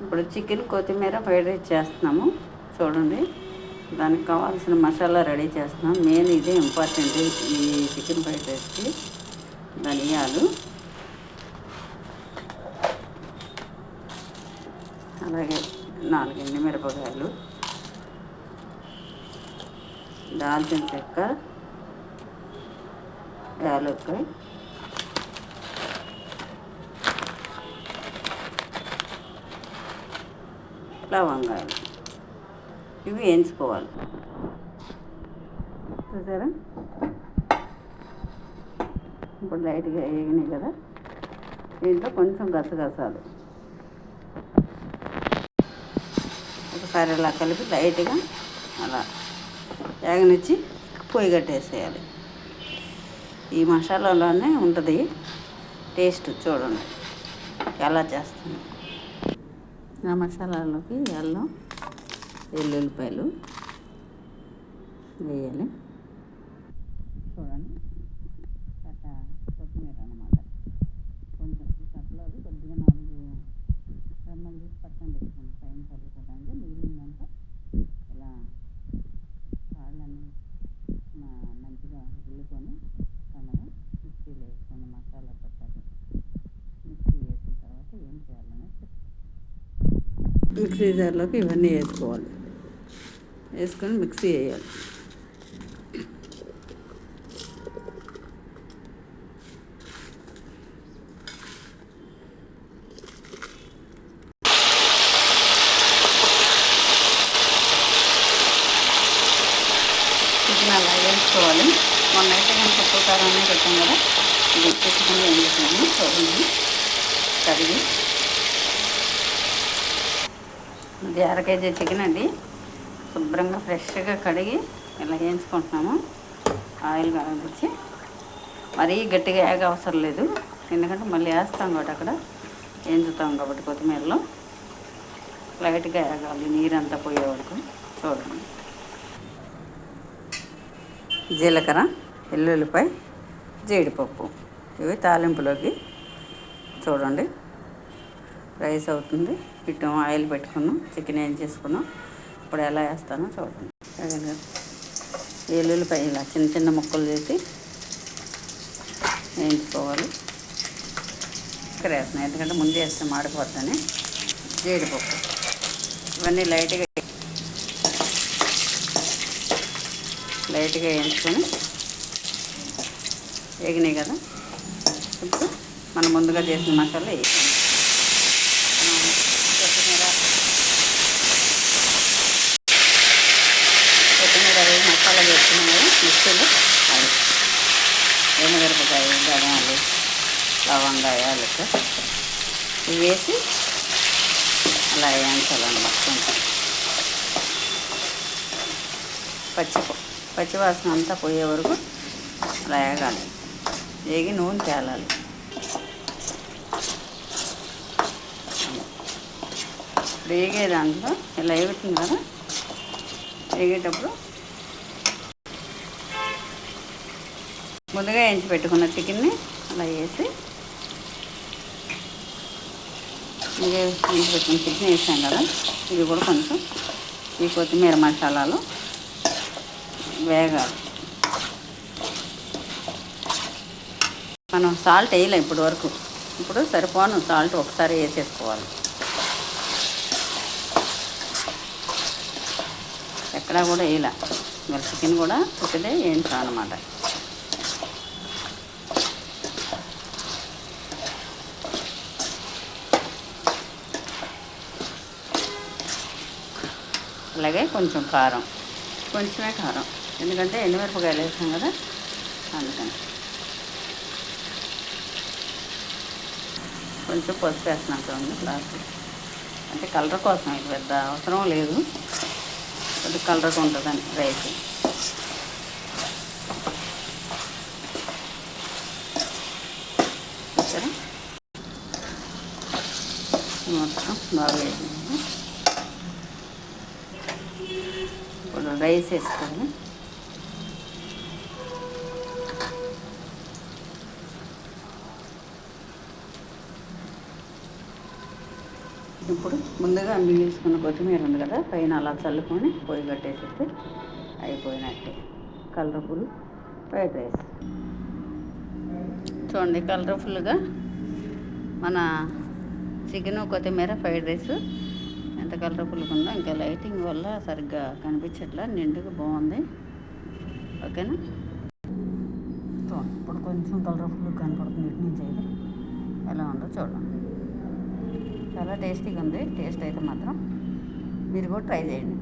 ఇప్పుడు చికెన్ కొత్తిమీర fried rice చేస్తున్నాము. చూడండి. దానికి కావాల్సిన మసాలా రెడీ చేస్తున్నాం. మెయిన్ ఇదే ఇంపార్టెంట్ ఈ చికెన్ ఫ్రైడ్ రైస్కి. ధనియాలు. అలాగే నాలుగు ఎండుమిరపకాయలు. దాల్చిన చెక్క. యాలక్కాయ. లవంగాలు ఇవి వేయించుకోవాలి. చూసారా? ఇప్పుడు లైట్గా వేగినాయి కదా? దీంట్లో కొంచెం గసగసాలు. ఒకసారి ఇలా కలిపి లైట్గా అలా వేగనిచ్చి పొయ్యి కట్టేసేయాలి. ఈ మసాలాలోనే ఉంటుంది టేస్ట్ చూడండి. ఎలా చేస్తుంది. ఆ మసాలాలోకి అల్లం వెల్లుల్లిపాయలు వేయాలి. చూడండి కట్ట కొత్తిమీర అనమాట కొంచెం ఈ కట్టలో కొద్దిగా నాలుగు రెమ్మలు తీసి పక్కన పెట్టుకోండి పైన చల్లుకోవడానికి మిగిలిందంతా ఇలా కాళ్ళని మా మంచిగా రుల్లుకొని సన్నగా మిక్సీలో వేసుకొని మసాలా పట్టాలి మిక్సీ వేసిన తర్వాత ఏం చేయాలనేది చెప్తాను మిక్సీ జార్లోకి ఇవన్నీ వేసుకోవాలి. వేసుకొని మిక్సీ వేయాలి. చికెన్ అలా వేసుకోవాలి. మొన్న అయితే నేను పప్పు కారాన్ని పెట్టాం కదా. ఇది చికెన్ వేయించాను చూడండి కడిగి ఇది అర కేజీ చికెన్ అండి శుభ్రంగా ఫ్రెష్గా కడిగి ఇలా వేయించుకుంటున్నాము. ఆయిల్ కాగించి మరీ గట్టిగా ఏగ అవసరం లేదు. ఎందుకంటే మళ్ళీ వేస్తాం కాబట్టి అక్కడ. వేయించుతాం కాబట్టి కొత్తిమీరలో. లైట్గా ఏగాలి నీరంతా పోయే వరకు. చూడండి. జీలకర్ర ఎల్లుల్లిపాయ జీడిపప్పు. ఇవి తాలింపులోకి. చూడండి. రైస్ అవుతుంది. ఇటు ఆయిల్ పెట్టుకున్నాం. చికెన్ ఏం చేసుకున్నాం. ఇప్పుడు ఎలా వేస్తానో చూడండి అదే ఎల్లుల్లిపాయ ఇలా చిన్న చిన్న ముక్కలు చేసి వేయించుకోవాలి. ఇక్కడ వేస్తున్నాయి ఎందుకంటే ముందు వేస్తే మాడిపోతానే జీడిపప్పు. ఇవన్నీ లైట్గా లైట్గా వేయించుకొని వేగినాయి కదా. ఇప్పుడు మనం ముందుగా చేసిన మసాలా వేయాలి. కొత్తిమీర కొత్తిమీర వేసి మసాలా వేసుకున్నాం మిక్సీలు అవి అది ఎండుమిరపకాయ ధనియాలు లవంగాయ ఇవి వేసి అలా వేయించాలన్నమాట కొంచెం పచ్చి పచ్చివాసన అంతా పోయే వరకు అలా వేగాలి వేగి నూనె తేలాలి. వేగే దాంట్లో ఇలా వేగుతుంది కదా వేగేటప్పుడు ముందుగా వేయించి పెట్టుకున్న చికెన్ని అలా వేసి ముందుగా వేయించి పెట్టుకున్న చికెన్ వేసాం కదా ఇది కూడా కొంచెం ఈ కొత్తిమీర మసాలాలు వేగాలి. మనం సాల్ట్ వేయలేం ఇప్పటి వరకు ఇప్పుడు సరిపోను సాల్ట్ ఒకసారి వేసేసుకోవాలి. ఎక్కడా కూడా వేయలే. మీరు చికెన్ కూడా ఒకటే వేయించాం అనమాట అలాగే కొంచెం కారం. కొంచెమే కారం. ఎందుకంటే ఎండుమిరపకాయలు వేసాం కదా అందుకని. కొంచెం పసుపు వేస్తున్నాం చూడండి లాస్ట్ అంటే కలర్ కోసం ఇది పెద్ద అవసరం లేదు. కొద్ది కలర్గా ఉంటుందని రైస్ చూసారా? మొత్తం బాగా వేసింది. ఇప్పుడు రైస్ వేసుకోవాలి. ఇప్పుడు ముందుగా మిగిల్చుకున్న కొత్తిమీర ఉంది కదా పైన అలా చల్లుకొని పొయ్యి కట్టేసేస్తే అయిపోయినట్టే. Colourful fried rice. చూడండి కలర్ఫుల్గా మన చికెన్ కొత్తిమీర ఫ్రైడ్ రైస్ ఎంత కలర్ఫుల్గా ఉందో ఇంకా లైటింగ్ వల్ల సరిగ్గా కనిపించట్లా నిండుగా బాగుంది. ఓకేనా? చూడండి ఇప్పుడు కొంచెం కలర్ఫుల్గా కనపడుతుంది ఇటు నుంచి అయితే. ఎలా ఉందో చూడండి. చాలా టేస్టీగా ఉంది. టేస్ట్ అయితే మాత్రం మీరు కూడా ట్రై చేయండి.